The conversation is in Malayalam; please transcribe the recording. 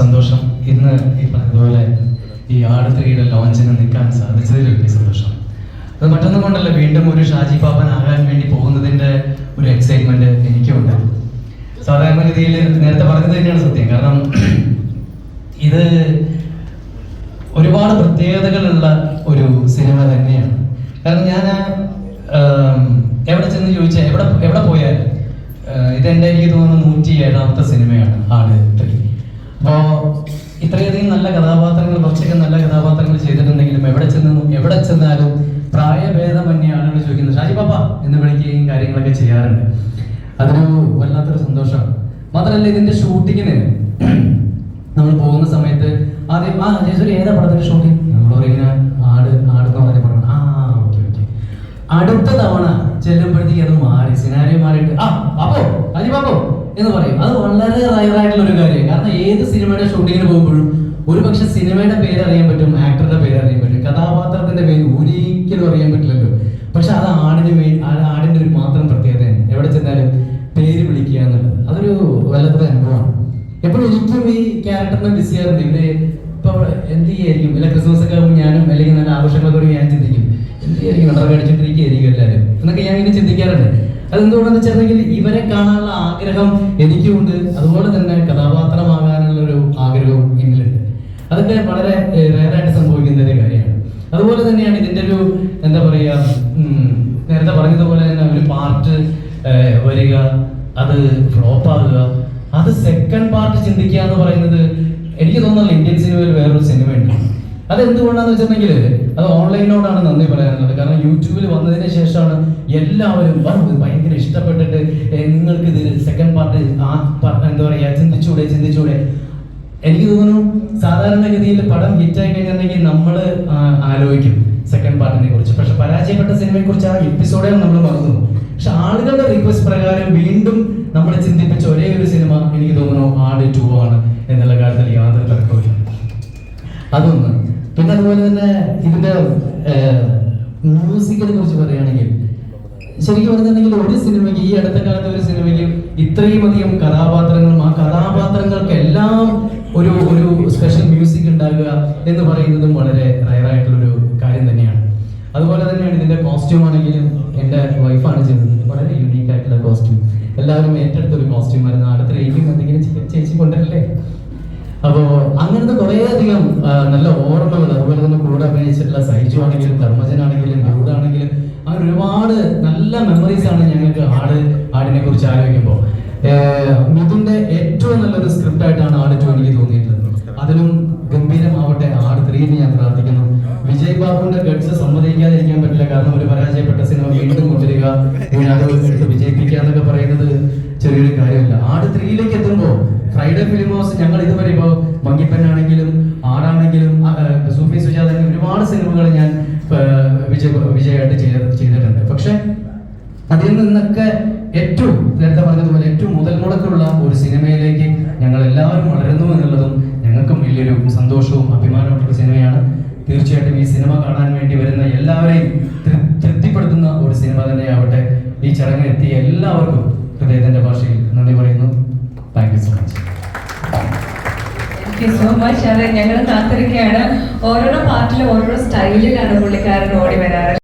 സന്തോഷം. ഇന്ന് ഈ പറഞ്ഞതുപോലെ ഈ ആട് ത്രീയുടെ ലോഞ്ചിന് നിൽക്കാൻ സാധിച്ചതിൽ വലിയ സന്തോഷം. അത് മറ്റൊന്നും കൊണ്ടല്ല വീണ്ടും ഒരു ഷാജി പാപ്പൻ ആകാൻ വേണ്ടി പോകുന്നതിന്റെ ഒരു എക്സൈറ്റ്മെന്റ് എനിക്കുണ്ട് സാധാരണഗതിയിൽ നേരത്തെ പറഞ്ഞത് തന്നെയാണ് സത്യം. കാരണം ഇത് ഒരുപാട് പ്രത്യേകതകളുള്ള ഒരു സിനിമ തന്നെയാണ്. കാരണം ഞാൻ എവിടെ ചെന്ന് ചോദിച്ചാൽ എവിടെ എവിടെ പോയാൽ ഇതെന്റെ എനിക്ക് തോന്നുന്നു നൂറ്റി ഏഴാമത്തെ സിനിമയാണ് ആട് ത്രീ. അപ്പോൾ ഇത്രയധികം നല്ല കഥാപാത്രങ്ങൾ കുറച്ചൊക്കെ നല്ല കഥാപാത്രങ്ങൾ ചെയ്തിട്ടുണ്ടെങ്കിലും എവിടെ ചെന്ന് എവിടെ ചെന്നാലും പ്രായഭേദമന്യ ആളുകൾ ചോദിക്കുന്നത്. ഷാജി പാപ്പ എന്ന് വിളിക്കുകയും കാര്യങ്ങളൊക്കെ ചെയ്യാറുണ്ട്. അതൊരു വല്ലാത്തൊരു സന്തോഷമാണ് മാത്രമല്ല ഇതിന്റെ ഷൂട്ടിങ്ങിന് നമ്മൾ പോകുന്ന സമയത്ത് ആദ്യം ആ ജയസൂരി ഏതാ പടത്തിന്റെ ഷൂട്ടിങ്? നമ്മൾ പറയുന്ന ആട് ആട് പറഞ്ഞ പടമാണ് ആ ഓക്കെ ഓക്കെ. അടുത്ത തവണ ചെല്ലുമ്പോഴത്തേക്ക് അത് മാറി സിനാരി മാറിയിട്ട് ആ പാപ്പോ അജി പാപ്പോ എന്ന് പറയും. അത് വളരെ റയറായിട്ടുള്ള ഒരു കാര്യം ഏത് സിനിമയുടെ ഷൂട്ടിങ്ങിന് പോകുമ്പോഴും ഒരു പക്ഷെ സിനിമയുടെ പേര് അറിയാൻ പറ്റും ആക്ടറുടെ പേര് അറിയാൻ പറ്റും. കഥാപാത്രത്തിന്റെ പേര് ഒരിക്കലും അറിയാൻ പറ്റില്ലല്ലോ. പക്ഷെ അത് ആടിന് ആടിന്റെ ഒരു മാത്രം പ്രത്യേകതയാണ്. എവിടെ ചെന്നാലും പേര് വിളിക്കുക എന്നുള്ളത്. അതൊരു വല്ലാത്ത അനുഭവമാണ്. എപ്പോഴും എനിക്കും ഈ ക്യാരക്ടറിനെ മിസ് ചെയ്യാറുണ്ട്. ഇവർ ഇപ്പൊ എന്ത് ചെയ്യായിരിക്കും? ഇല്ല ക്രിസ്മസ് ഒക്കെ ആകുമ്പോൾ ഞാനും അല്ലെങ്കിൽ നല്ല ആഘോഷങ്ങളൊക്കെ ഞാൻ ചിന്തിക്കും. എന്ത് ചെയ്യായിരിക്കും? വളരെ അടിച്ചോണ്ടിരിക്കുകയായിരിക്കും എല്ലാവരും. എന്നൊക്കെ ഞാൻ ഇങ്ങനെ ചിന്തിക്കാറുണ്ട്. അതെന്തുകൊണ്ടെന്ന് വെച്ചിട്ടുണ്ടെങ്കിൽ ഇവരെ കാണാനുള്ള ആഗ്രഹം എനിക്കുമുണ്ട് അതുപോലെ തന്നെ കഥാപാത്രമാകാനുള്ള ഒരു ആഗ്രഹവും എന്നിലുണ്ട് അതൊക്കെ വളരെ റയറായിട്ട് സംഭവിക്കുന്ന ഒരു കാര്യമാണ്. അതുപോലെ തന്നെയാണ് ഇതിന്റെ ഒരു എന്താ പറയുക നേരത്തെ പറഞ്ഞതുപോലെ തന്നെ ഒരു പാർട്ട് വരിക അത് ഫ്ലോപ്പ് ആകുക. അത് സെക്കൻഡ് പാർട്ട് ചിന്തിക്കുക എന്ന് പറയുന്നത് എനിക്ക് തോന്നുന്നു ഇന്ത്യൻ സിനിമയിൽ വേറൊരു സിനിമയുണ്ട് അത് എന്തുകൊണ്ടാന്ന് വെച്ചിട്ടുണ്ടെങ്കിൽ അത് ഓൺലൈനോടാണ് നന്ദി പറയാനുള്ളത്. കാരണം യൂട്യൂബിൽ വന്നതിന് ശേഷമാണ് എല്ലാവരും ഭയങ്കര ഇഷ്ടപ്പെട്ടിട്ട് നിങ്ങൾക്ക് ഇതിൽ സെക്കൻഡ് പാർട്ട് ആ എന്താ പറയുക ചിന്തിച്ചൂടെ ചിന്തിച്ചൂടെ. എനിക്ക് തോന്നുന്നു സാധാരണഗതിയിൽ പടം ഹിറ്റായി കഴിഞ്ഞിട്ടുണ്ടെങ്കിൽ നമ്മൾ ആലോചിക്കും സെക്കൻഡ് പാർട്ടിനെ കുറിച്ച്. പക്ഷെ പരാജയപ്പെട്ട സിനിമയെ കുറിച്ച് ആ എപ്പിസോഡേ നമ്മൾ മറന്നു പോകും. പക്ഷെ ആളുകളുടെ റിക്വസ്റ്റ് പ്രകാരം വീണ്ടും നമ്മളെ ചിന്തിപ്പിച്ച ഒരേ ഒരു സിനിമ എനിക്ക് തോന്നുന്നു ആട് ടു ആണ് എന്നുള്ള കാര്യത്തിൽ യാതൊരു തർക്കമില്ല അതൊന്ന്. അതുപോലെ തന്നെ ഇതിന്റെ മ്യൂസിക്കിനെ കുറിച്ച് പറയുകയാണെങ്കിൽ ശരിക്കും പറഞ്ഞിട്ടുണ്ടെങ്കിൽ ഒരു സിനിമയ്ക്ക് ഈ അടുത്ത കാലത്തെ ഒരു സിനിമയ്ക്ക് ഇത്രയും അധികം കഥാപാത്രങ്ങളും ആ കഥാപാത്രങ്ങൾക്കെല്ലാം ഒരു ഒരു സ്പെഷ്യൽ മ്യൂസിക് ഉണ്ടാകുക എന്ന് പറയുന്നതും വളരെ റയറായിട്ടുള്ളൊരു കാര്യം തന്നെയാണ്. അതുപോലെ തന്നെയാണ് ഇതിന്റെ കോസ്റ്റ്യൂം ആണെങ്കിലും എന്റെ വൈഫാണ് ചെയ്തത് വളരെ യുണീക്ക് ആയിട്ടുള്ള കോസ്റ്റ്യൂം എല്ലാവരും ഏറ്റെടുത്തൊരു കോസ്റ്റ്യൂം ആയിരുന്നു. അടുത്ത രീതിയിൽ എന്തെങ്കിലും ചേച്ചി കൊണ്ടല്ലേ അങ്ങനത്തെ കുറേ അധികം ആ, നല്ല ഓർമ്മകൾ അതുപോലെ തന്നെ കൂടെ അഭിനയിച്ചിട്ടുള്ള സൈജു ആണെങ്കിലും ധർമ്മജനാണെങ്കിലും ഗൗഡാണെങ്കിലും അങ്ങനെ ഒരുപാട് നല്ല മെമ്മറീസ് ആണ് ഞങ്ങൾക്ക് ആട് ആടിനെ കുറിച്ച് ആലോചിക്കുമ്പോൾ മിഥുന്റെ ഏറ്റവും നല്ലൊരു സ്ക്രിപ്റ്റ് ആയിട്ടാണ് ആട് ഒരു പരാജയപ്പെട്ട സിനിമ വീണ്ടും കൊണ്ടുവരിക എടുത്ത് വിജയിപ്പിക്കുക എന്നൊക്കെ പറയുന്നത് ചെറിയൊരു കാര്യമല്ല. ആട് ത്രീയിലേക്ക് എത്തുമ്പോൾ ഫ്രൈഡേ ഫിലിം ഹൗസ് ഞങ്ങൾ ഇതുവരെ ഇപ്പോൾ മങ്ങിപ്പന്നാണെങ്കിലും ആടാണെങ്കിലും ആ, ആ, സൂഫി സുജാത ഒരുപാട് സിനിമകൾ ഞാൻ വിജയ വിജയമായിട്ട് ചെയ്ത ചെയ്തിട്ടുണ്ട്. പക്ഷെ അതിൽ നിന്നൊക്കെ ഏറ്റവും നേരത്തെ പറഞ്ഞതുപോലെ ഏറ്റവും മുതൽ മുടക്കുള്ള ഒരു സിനിമയിലേക്ക് ഞങ്ങൾ എല്ലാവരും വളരുന്നു എന്നുള്ളതും ഞങ്ങൾക്കും വലിയൊരു സന്തോഷവും അഭിമാനമുള്ള ഒരു സിനിമയാണ്. തീർച്ചയായിട്ടും ഈ സിനിമ കാണാൻ വേണ്ടി വരുന്ന എല്ലാവരെയും ഹൃദയത്തിന്റെ ഭാഷയിൽ. നന്ദി പറയുന്നു. Thank you so much so much അതെ ഞങ്ങൾ കാത്തിരിക്കുകയാണ്. ഓരോരോ പാർട്ടിലും ഓരോരോ സ്റ്റൈലിലാണ് പുള്ളിക്കാരൻ ഓടി വരാറ്.